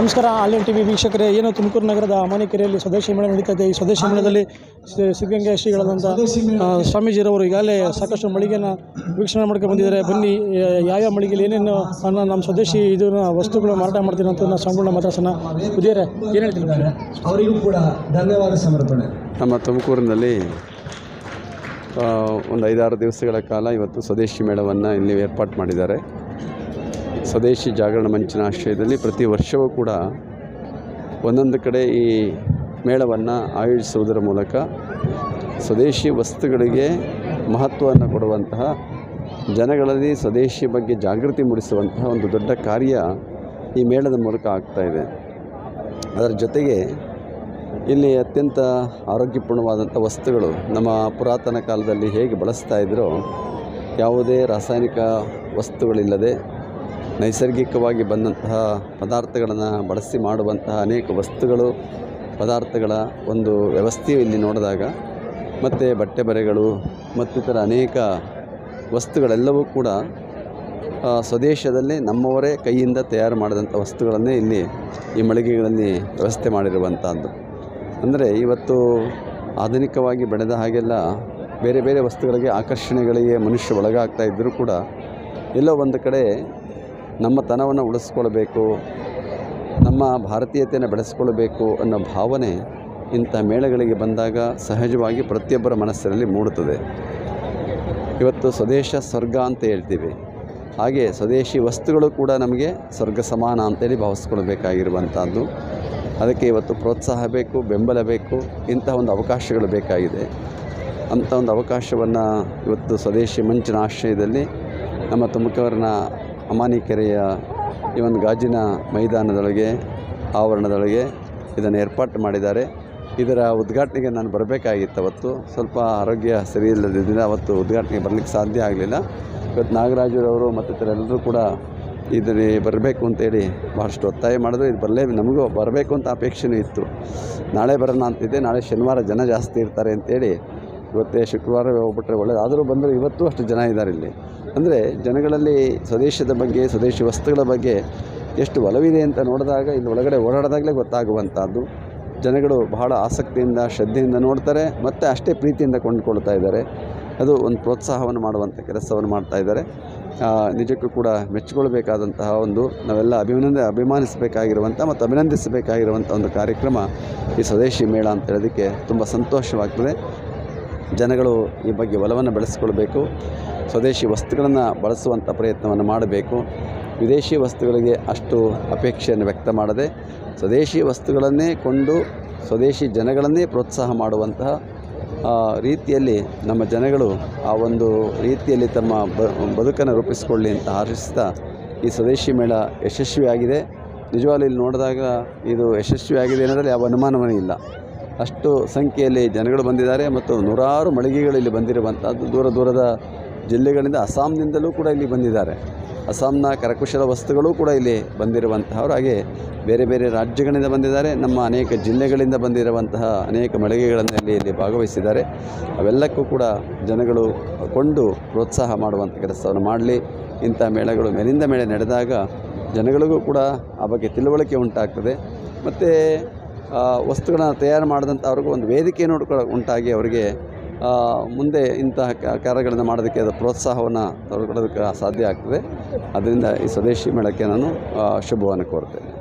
ನಮಸ್ಕಾರ ಆಲ್ಯಾಂಡ್ T V ವೀಕ್ಷಕರೇ. ಏನು ತುಮಕೂರು ನಗರದ ಅಮಾನಿಕೆರೆಯಲ್ಲಿ ಸ್ವದೇಶಿ ಮೇಳ ನಡೀತಾ ಇದೆ ಈ ಸ್ವದೇಶಿ ಮೇಳದಲ್ಲಿ ಸಿದ್ಧಗಂಗೆ ಶ್ರೀಗಳಾದಂಥ ಸ್ವಾಮೀಜಿರವರು ಈಗಾಗಲೇ ಸಾಕಷ್ಟು ಮಳಿಗೆನ ವೀಕ್ಷಣೆ ಮಾಡ್ಕೊಂಡು ಬಂದಿದ್ದಾರೆ. ಬನ್ನಿ ಯಾವ ಯಾವ್ಯಾವ ಮಳಿಗೆಯಲ್ಲಿ ಏನೇನು ಅನ್ನೋ ನಮ್ಮ ಸ್ವದೇಶಿ ಇದನ್ನ ವಸ್ತುಗಳು ಮಾರಾಟ ಮಾಡ್ತೀನಿ ಅಂತ ನಾವು ಸ್ವಾಮಿಗಳನ್ನ ಮಾತಾಡ್ಸೋಣ. ಬುದಿಯರೆ ಏನು ಹೇಳ್ತಿದ್ದಾರೆ ಅವರಿಗೂ ಕೂಡ ಧನ್ಯವಾದ ಸಮರ್ಪಣೆ. ನಮ್ಮ ತುಮಕೂರಿನಲ್ಲಿ ಒಂದು ಐದಾರು ದಿವಸಗಳ ಕಾಲ ಇವತ್ತು ಸ್ವದೇಶಿ ಮೇಳವನ್ನು ಇಲ್ಲಿ ಏರ್ಪಾಟ್ ಮಾಡಿದ್ದಾರೆ. ಸ್ವದೇಶಿ ಜಾಗರಣ ಮಂಚಿನ ಆಶ್ರಯದಲ್ಲಿ ಪ್ರತಿ ವರ್ಷವೂ ಕೂಡ ಒಂದೊಂದು ಕಡೆ ಈ ಮೇಳವನ್ನು ಆಯೋಜಿಸುವುದರ ಮೂಲಕ ಸ್ವದೇಶಿ ವಸ್ತುಗಳಿಗೆ ಮಹತ್ವವನ್ನು ಕೊಡುವಂತಹ ಜನಗಳಲ್ಲಿ ಸ್ವದೇಶಿ ಬಗ್ಗೆ ಜಾಗೃತಿ ಮೂಡಿಸುವಂತಹ ಒಂದು ದೊಡ್ಡ ಕಾರ್ಯ ಈ ಮೇಳದ ಮೂಲಕ ಆಗ್ತಾ ಇದೆ. ಅದರ ಜೊತೆಗೆ ಇಲ್ಲಿ ಅತ್ಯಂತ ಆರೋಗ್ಯಪೂರ್ಣವಾದಂಥ ವಸ್ತುಗಳು ನಮ್ಮ ಪುರಾತನ ಕಾಲದಲ್ಲಿ ಹೇಗೆ ಬಳಸ್ತಾ ಇದ್ದರೋ ಯಾವುದೇ ರಾಸಾಯನಿಕ ವಸ್ತುಗಳಿಲ್ಲದೆ ನೈಸರ್ಗಿಕವಾಗಿ ಬಂದಂತಹ ಪದಾರ್ಥಗಳನ್ನು ಬಳಸಿ ಮಾಡುವಂತಹ ಅನೇಕ ವಸ್ತುಗಳು, ಪದಾರ್ಥಗಳ ಒಂದು ವ್ಯವಸ್ಥೆಯು ಇಲ್ಲಿ ನೋಡಿದಾಗ, ಮತ್ತು ಬಟ್ಟೆ ಬರೆಗಳು ಮತ್ತಿತರ ಅನೇಕ ವಸ್ತುಗಳೆಲ್ಲವೂ ಕೂಡ ಸ್ವದೇಶದಲ್ಲಿ ನಮ್ಮವರೇ ಕೈಯಿಂದ ತಯಾರು ಮಾಡಿದಂಥ ವಸ್ತುಗಳನ್ನೇ ಇಲ್ಲಿ ಈ ಮಳಿಗೆಗಳಲ್ಲಿ ವ್ಯವಸ್ಥೆ ಮಾಡಿರುವಂಥದ್ದು. ಅಂದರೆ ಇವತ್ತು ಆಧುನಿಕವಾಗಿ ಬೆಳೆದ ಹಾಗೆಲ್ಲ ಬೇರೆ ಬೇರೆ ವಸ್ತುಗಳಿಗೆ ಆಕರ್ಷಣೆಗಳಿಗೆ ಮನುಷ್ಯ ಒಳಗಾಗ್ತಾ ಇದ್ದರೂ ಕೂಡ, ಎಲ್ಲೋ ಒಂದು ಕಡೆ ನಮ್ಮ ತನವನ್ನು ಉಳಿಸ್ಕೊಳ್ಬೇಕು, ನಮ್ಮ ಭಾರತೀಯತೆಯನ್ನು ಬೆಳೆಸ್ಕೊಳ್ಬೇಕು ಅನ್ನೋ ಭಾವನೆ ಇಂಥ ಮೇಳಗಳಿಗೆ ಬಂದಾಗ ಸಹಜವಾಗಿ ಪ್ರತಿಯೊಬ್ಬರ ಮನಸ್ಸಿನಲ್ಲಿ ಮೂಡುತ್ತದೆ. ಇವತ್ತು ಸ್ವದೇಶ ಸ್ವರ್ಗ ಅಂತ ಹೇಳ್ತೀವಿ. ಹಾಗೆ ಸ್ವದೇಶಿ ವಸ್ತುಗಳು ಕೂಡ ನಮಗೆ ಸ್ವರ್ಗ ಸಮಾನ ಅಂತೇಳಿ ಭಾವಿಸ್ಕೊಳ್ಬೇಕಾಗಿರುವಂಥದ್ದು. ಅದಕ್ಕೆ ಇವತ್ತು ಪ್ರೋತ್ಸಾಹ ಬೇಕು, ಬೆಂಬಲ ಬೇಕು, ಇಂಥ ಒಂದು ಅವಕಾಶಗಳು ಬೇಕಾಗಿದೆ. ಅಂಥ ಒಂದು ಅವಕಾಶವನ್ನು ಇವತ್ತು ಸ್ವದೇಶಿ ಮಂಚಿನ ಆಶ್ರಯದಲ್ಲಿ ನಮ್ಮ ತುಮಕೂರಿನ ಅಮಾನಿಕೆರೆಯ ಈ ಒಂದು ಗಾಜಿನ ಮೈದಾನದೊಳಗೆ, ಆವರಣದೊಳಗೆ ಇದನ್ನು ಏರ್ಪಾಟು ಮಾಡಿದ್ದಾರೆ. ಇದರ ಉದ್ಘಾಟನೆಗೆ ನಾನು ಬರಬೇಕಾಗಿತ್ತು ಅವತ್ತು. ಸ್ವಲ್ಪ ಆರೋಗ್ಯ ಸರಿ ಇಲ್ಲದಿದ್ದರೆ ಅವತ್ತು ಉದ್ಘಾಟನೆಗೆ ಬರಲಿಕ್ಕೆ ಸಾಧ್ಯ ಆಗಲಿಲ್ಲ. ಇವತ್ತು ನಾಗರಾಜರವರು ಮತ್ತಿತರೆಲ್ಲರೂ ಕೂಡ ಇದರಲ್ಲಿ ಬರಬೇಕು ಅಂತೇಳಿ ಭಾಳಷ್ಟು ಒತ್ತಾಯ ಮಾಡಿದ್ರು. ಇದು ಬರಲೇ, ನಮಗೂ ಬರಬೇಕು ಅಂತ ಅಪೇಕ್ಷೆನೂ ಇತ್ತು. ನಾಳೆ ಬರೋಣ ಅಂತಿದ್ದೆ. ನಾಳೆ ಶನಿವಾರ ಜನ ಜಾಸ್ತಿ ಇರ್ತಾರೆ ಅಂತೇಳಿ ಇವತ್ತೇ ಶುಕ್ರವಾರ ಹೋಗ್ಬಿಟ್ರೆ ಒಳ್ಳೆಯದು ಆದರೂ ಬಂದರೂ ಇವತ್ತು ಅಷ್ಟು ಜನ ಇದ್ದಾರೆ ಇಲ್ಲಿ. ಅಂದರೆ ಜನಗಳಲ್ಲಿ ಸ್ವದೇಶದ ಬಗ್ಗೆ, ಸ್ವದೇಶಿ ವಸ್ತುಗಳ ಬಗ್ಗೆ ಎಷ್ಟು ಒಲವಿದೆ ಅಂತ ನೋಡಿದಾಗ, ಇಲ್ಲಿ ಒಳಗಡೆ ಓಡಾಡಿದಾಗಲೇ ಗೊತ್ತಾಗುವಂಥದ್ದು. ಜನಗಳು ಬಹಳ ಆಸಕ್ತಿಯಿಂದ, ಶ್ರದ್ಧೆಯಿಂದ ನೋಡ್ತಾರೆ, ಮತ್ತು ಅಷ್ಟೇ ಪ್ರೀತಿಯಿಂದ ಕೊಂಡುಕೊಳ್ತಾ ಇದ್ದಾರೆ. ಅದು ಒಂದು ಪ್ರೋತ್ಸಾಹವನ್ನು ಮಾಡುವಂಥ ಕೆಲಸವನ್ನು ಮಾಡ್ತಾ ಇದ್ದಾರೆ. ನಿಜಕ್ಕೂ ಕೂಡ ಮೆಚ್ಚಿಕೊಳ್ಬೇಕಾದಂತಹ ಒಂದು, ನಾವೆಲ್ಲ ಅಭಿನಂದ, ಅಭಿಮಾನಿಸಬೇಕಾಗಿರುವಂಥ ಮತ್ತು ಅಭಿನಂದಿಸಬೇಕಾಗಿರುವಂಥ ಒಂದು ಕಾರ್ಯಕ್ರಮ ಈ ಸ್ವದೇಶಿ ಮೇಳ ಅಂತ ಹೇಳೋದಕ್ಕೆ ತುಂಬ ಸಂತೋಷವಾಗ್ತದೆ. ಜನಗಳು ಈ ಬಗ್ಗೆ ಒಲವನ್ನು ಬೆಳೆಸ್ಕೊಳ್ಬೇಕು. ಸ್ವದೇಶಿ ವಸ್ತುಗಳನ್ನು ಬಳಸುವಂಥ ಪ್ರಯತ್ನವನ್ನು ಮಾಡಬೇಕು. ವಿದೇಶಿ ವಸ್ತುಗಳಿಗೆ ಅಷ್ಟು ಅಪೇಕ್ಷೆಯನ್ನು ವ್ಯಕ್ತ ಮಾಡದೆ, ಸ್ವದೇಶಿ ವಸ್ತುಗಳನ್ನೇ ಕೊಂಡು ಸ್ವದೇಶಿ ಜನಗಳನ್ನೇ ಪ್ರೋತ್ಸಾಹ ಮಾಡುವಂತಹ ರೀತಿಯಲ್ಲಿ ನಮ್ಮ ಜನಗಳು ಆ ಒಂದು ರೀತಿಯಲ್ಲಿ ತಮ್ಮ ಬದುಕನ್ನು ರೂಪಿಸಿಕೊಳ್ಳಿ ಅಂತ ಹಾರಿಸ್ತಾ ಈ ಸ್ವದೇಶಿ ಮೇಳ ಯಶಸ್ವಿಯಾಗಿದೆ. ನಿಜವಾಗ್ಲೂ ಇಲ್ಲಿ ನೋಡಿದಾಗ ಇದು ಯಶಸ್ವಿಯಾಗಿದೆ ಅನ್ನೋದ್ರಲ್ಲಿ ಯಾವ ಅನುಮಾನವೇ ಇಲ್ಲ. ಅಷ್ಟು ಸಂಖ್ಯೆಯಲ್ಲಿ ಜನಗಳು ಬಂದಿದ್ದಾರೆ ಮತ್ತು ನೂರಾರು ಮಳಿಗೆಗಳು ಇಲ್ಲಿ ಬಂದಿರುವಂಥದ್ದು ದೂರ ದೂರದ ಜಿಲ್ಲೆಗಳಿಂದ ಅಸ್ಸಾಂನಿಂದಲೂ ಕೂಡ ಇಲ್ಲಿ ಬಂದಿದ್ದಾರೆ. ಅಸ್ಸಾಂನ ಕರಕುಶಲ ವಸ್ತುಗಳು ಕೂಡ ಇಲ್ಲಿ ಬಂದಿರುವಂತಹವರು. ಹಾಗೆ ಬೇರೆ ಬೇರೆ ರಾಜ್ಯಗಳಿಂದ ಬಂದಿದ್ದಾರೆ. ನಮ್ಮ ಅನೇಕ ಜಿಲ್ಲೆಗಳಿಂದ ಬಂದಿರುವಂತಹ ಅನೇಕ ಮಳಿಗೆಗಳನ್ನು ಇಲ್ಲಿ ಇಲ್ಲಿ ಭಾಗವಹಿಸಿದ್ದಾರೆ. ಅವೆಲ್ಲಕ್ಕೂ ಕೂಡ ಜನಗಳು ಕೊಂಡು ಪ್ರೋತ್ಸಾಹ ಮಾಡುವಂಥ ಕೆಲಸವನ್ನು ಮಾಡಲಿ. ಇಂಥ ಮೇಳಗಳು ಮೇಲಿಂದ ಮೇಳೆ ನಡೆದಾಗ ಜನಗಳಿಗೂ ಕೂಡ ಆ ಬಗ್ಗೆ ತಿಳುವಳಿಕೆ ಉಂಟಾಗ್ತದೆ. ಮತ್ತು ವಸ್ತುಗಳನ್ನು ತಯಾರು ಮಾಡಿದಂಥ ಅವ್ರಿಗೂ ಒಂದು ವೇದಿಕೆ ನೋಡ್ಕೊಳ್ಳೋ ಉಂಟಾಗಿ ಅವರಿಗೆ ಮುಂದೆ ಇಂತಹ ಕಾರ್ಯಗಳನ್ನು ಮಾಡೋದಕ್ಕೆ ಅದು ಪ್ರೋತ್ಸಾಹವನ್ನು ತೊಡ್ಕೊಳ್ಳೋದಕ್ಕೆ ಸಾಧ್ಯ ಆಗ್ತದೆ. ಅದರಿಂದ ಈ ಸ್ವದೇಶಿ ಮೇಳಕ್ಕೆ ನಾನು ಶುಭವನ್ನು ಕೋರ್ತೇನೆ